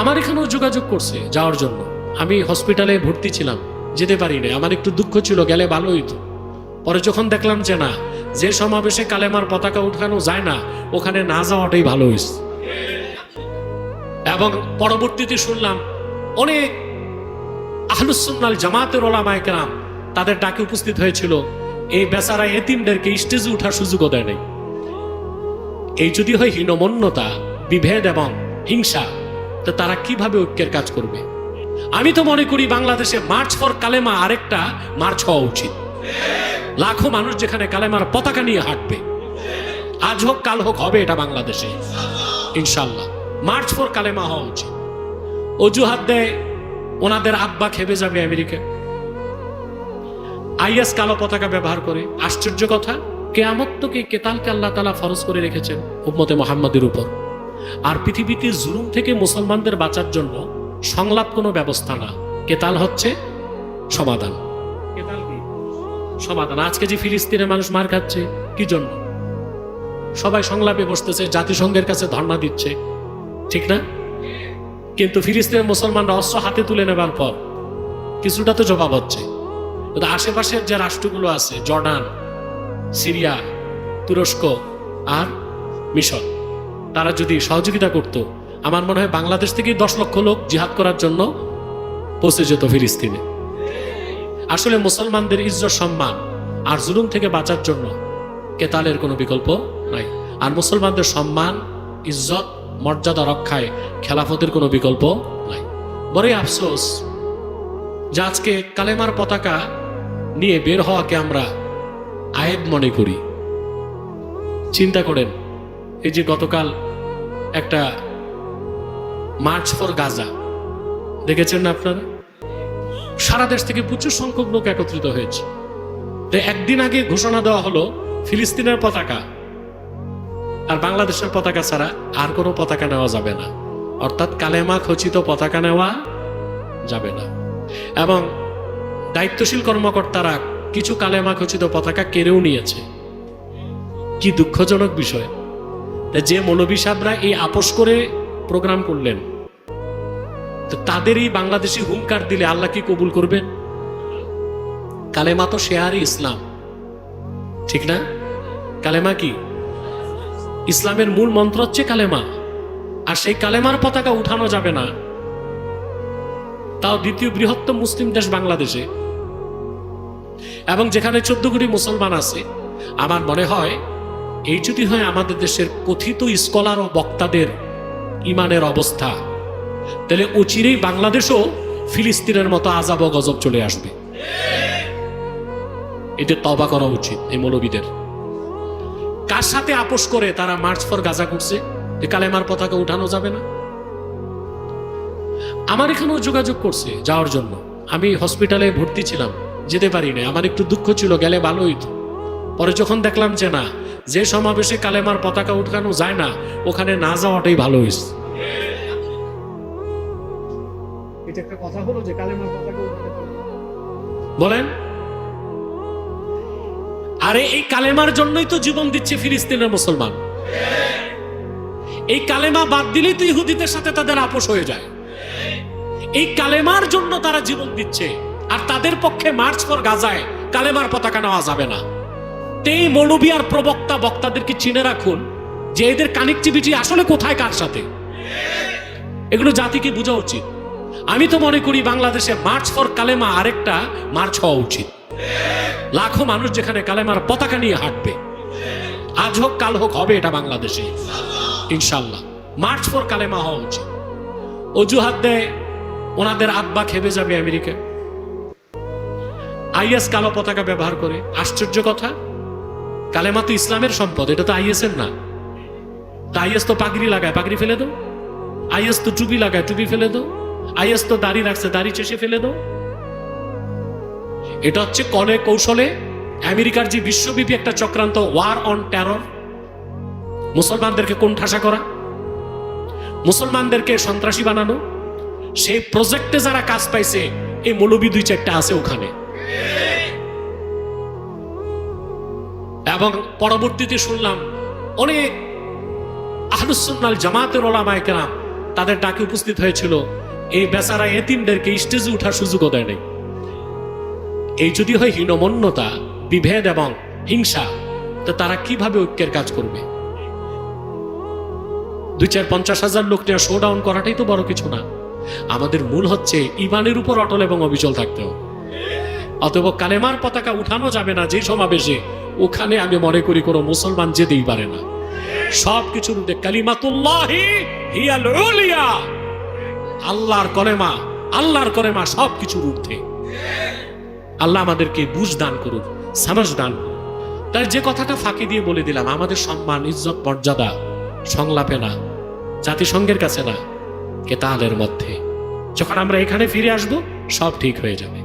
আমার এখানেও যোগাযোগ করছে যাওয়ার জন্য। আমি হসপিটালে ভর্তি ছিলাম, যেতে পারি না আমার একটু দুঃখ ছিল, গেলে ভালো হইতো। পরে যখন দেখলাম যে না, যে সমাবেশে কালেমার পতাকা উঠানো যায় না, ওখানে না যাওয়াটাই ভালো হয়েছে এবং পরবর্তীতে শুনলাম, অনেক আহলুসুন্নাল জামাতের ওলামায় কেরাম তাদের ডাকে উপস্থিত হয়েছিল, এই বেচারা এতিমদেরকে স্টেজে উঠার সুযোগও দেয় নাই। এই যদি হয় হীনমন্যতা, বিভেদ এবং হিংসা তো তারা কীভাবে ঐক্যের কাজ করবে? আমি তো মনে করি বাংলাদেশে মার্চ ফর কালেমা আরেকটা মার্চ হওয়া উচিত। লাখো মানুষ যেখানে কালেমার পতাকা নিয়ে হাঁটবে। আজ হোক, কাল হোক, হবে এটা বাংলাদেশে। ইনশাল্লাহ মার্চ ফর কালেমা হওয়া উচিত। অজুহাত দেয়, ওনাদের আব্বা খেপে যাবে আমেরিকা। আইএস কালো পতাকা ব্যবহার করে। আশ্চর্য কথা, কেয়ামত তো কেতালকে আল্লাহ তালা ফরজ করে রেখেছেন উম্মতে মোহাম্মদের উপর। আর পৃথিবীতে জুলুম থেকে মুসলমানদের বাঁচার জন্য সংলাপ কোনো ব্যবস্থা না। কেতাল হচ্ছে? সমাধান। কেতাল সমাধান। আজকে যে ফিলিস্তিনের মানুষ মার খাচ্ছে, কি জন্য? সবাই সংলাপে বসতেছে, জাতিসংঘের কাছে ধর্ণা দিচ্ছে। ঠিক না? কিন্তু ফিলিস্তিনের মুসলমানরা অস্ত্র হাতে তুলে নেবার পর কিছুটা তো জবাব হচ্ছে। আশেপাশের যে রাষ্ট্রগুলো আছে, জর্ডান, সিরিয়া, তুরস্ক আর মিশর তারা যদি সহযোগিতা করত, আমার মনে হয় বাংলাদেশ থেকে দশ লক্ষ লোক জিহাদ করার জন্য পৌঁছে যেত ফিলিস্তিনে। আসলে মুসলমানদের ইজ্জত সম্মান আর জুলুম থেকে বাঁচার জন্য কেতালের কোনো বিকল্প নাই। আর মুসলমানদের সম্মান, ইজ্জত, মর্যাদা রক্ষায় খেলাফতের কোনো বিকল্প নাই। বড়ই আফসোস যে আজকে কালেমার পতাকা নিয়ে বের হওয়াকে আমরা আয়েব মনে করি। চিন্তা করেন এই যে গতকাল একটা মার্চ ফর গাজা, দেখেছেন না আপনারা? সারা দেশ থেকে প্রচুর সংখ্যক লোক একত্রিত হয়েছে। তো একদিন আগে ঘোষণা দেওয়া হলো, ফিলিস্তিনের পতাকা। আর বাংলাদেশের পতাকা ছাড়া আর কোনো পতাকা নেওয়া যাবে না। অর্থাৎ কালেমা খচিত পতাকা নেওয়া যাবে না। এবং দায়িত্বশীল কর্মকর্তারা কিছু কালেমা খচিত পতাকা কেড়েও নিয়েছে। কি দুঃখজনক বিষয়। যে মৌলবী সাহেবরা এই আপোষ করে প্রোগ্রাম করলেন, তো তাদের এই বাংলাদেশি হুঙ্কার দিলে আল্লাহ কি কবুল করবেন কালেমা তো শেয়ারই ইসলাম, ঠিক না? কালেমা কি? ইসলামের মূল মন্ত্র হচ্ছে কালেমা, আর সেই কালেমার পতাকা উঠানো যাবে না। তাও দ্বিতীয় বৃহত্তম মুসলিম দেশ বাংলাদেশে। এবং যেখানে চোদ্দ কোটি মুসলমান আছে, আমার মনে হয় এই যদি হয় আমাদের দেশের কথিত স্কলার ও বক্তাদের ইমানের অবস্থা, তাহলে অচিরেই বাংলাদেশও ফিলিস্তিনের মতো আজাব গজব চলে আসবে। এদের তবা করা উচিত এই মৌলবীদের। কার সাথে আপোষ করে তারা মার্চ ফর গাজা করছে? যে কালেমার পতাকা উঠানো যাবে না। আমার এখানেও যোগাযোগ করছে যাওয়ার জন্য। আমি হসপিটালে ভর্তি ছিলাম, যেতে পারি না আমার একটু দুঃখ ছিল, গেলে ভালো হইতো। পরে যখন দেখলাম যে না যে সমাবেশে কালেমার পতাকা উঠানো যায় না ওখানে না যাওয়াটাই ভালো হয়েছে। এটা একটা কথা হলো যে কালেমার পতাকা বলেন? আরে এই কালেমার জন্যই তো জীবন দিচ্ছে ফিলিস্তিনের মুসলমান। এই কালেমা বাদ দিলেই তো ইহুদিদের সাথে তাদের আপোষ হয়ে যায়। এই কালেমার জন্য তারা জীবন দিচ্ছে আর তাদের পক্ষে মার্চ ফর গাজায় কালেমার পতাকা নেওয়া যাবে না। এই মৌলবী আর প্রবক্তা বক্তাদেরকে চিনে রাখুন যে এদের কানেক্টিভিটি আসলে কোথায়, কার সাথে? এগুলো জাতিকে বোঝা উচিত। আমি তো মনে করি বাংলাদেশে মার্চ ফর কালেমা আরেকটা মার্চ হওয়া উচিত। লাখো মানুষ যেখানে কালেমার পতাকা নিয়ে হাঁটবে। আজ হোক, কাল হোক, হবে এটা বাংলাদেশে। ইনশাল্লাহ মার্চ ফর কালেমা হওয়া উচিত। অজুহাত দেয়, ওনাদের আব্বা খেপে যাবে আমেরিকা। আইএস কালো পতাকা ব্যবহার করে। আশ্চর্য কথা। কালেমা তো ইসলামের সম্পদ, এটা তো আইএস এর না আইএস তো পাগড়ি লাগায়, পাগড়ি ফেলে দো আইএস তো টুপি লাগায়, টুপি ফেলে দো আইএস তো দাড়ি রাখছে, দাড়ি চেষে ফেলে দো এটা হচ্ছে কলে কৌশলে আমেরিকার যে বিশ্বব্যাপী একটা চক্রান্ত, ওয়ার অন টেরর মুসলমানদেরকে কোন ঠাসা করা, মুসলমানদেরকে সন্ত্রাসী বানানো। সেই প্রজেক্টে যারা কাজ পাইছে, এই মৌলবী দুই চারটা আছে ওখানে। এবং পরবর্তীতে শুনলাম অনেক আহলুসুন্নাল জামাতের ওলামায় কেরাম তাদের ডাকে উপস্থিত হয়েছিল, এই বেচারা এতিমদেরকে স্টেজে ওঠার সুযোগও দেয় এই যদি হয় হীনমন্যতা, বিভেদ এবং হিংসা, তো তারা কীভাবে ঐক্যের কাজ করবে? দুই চার পঞ্চাশ হাজার লোক নিয়ে শো ডাউন করাটাই তো বড় কিছু না। আমাদের মূল হচ্ছে ইমানের উপর অটল এবং অবিচল থাকতে হবে। অতএব কালেমার পতাকা উঠানো যাবে না যে সমাবেশে। ওখানে আমি মনে করি কোনো মুসলমান যেতেই পারে না। সব কিছুর উঠে কালিমাতুল্লাহি হিয়াল উলিয়া। আল্লাহর কলেমা আল্লাহর কলেমা সব ঊর্ধ্বে। আল্লাহ আমাদেরকে বুঝ দান করুন সামাজ দান করুন তাই যে কথাটা ফাঁকি দিয়ে বলে দিলাম, আমাদের সম্মান, ইজ্জত, মর্যাদা সংলাপে না, জাতিসংঘের কাছে না, কেতালের মধ্যে। যখন আমরা এখানে ফিরে আসব, সব ঠিক হয়ে যাবে।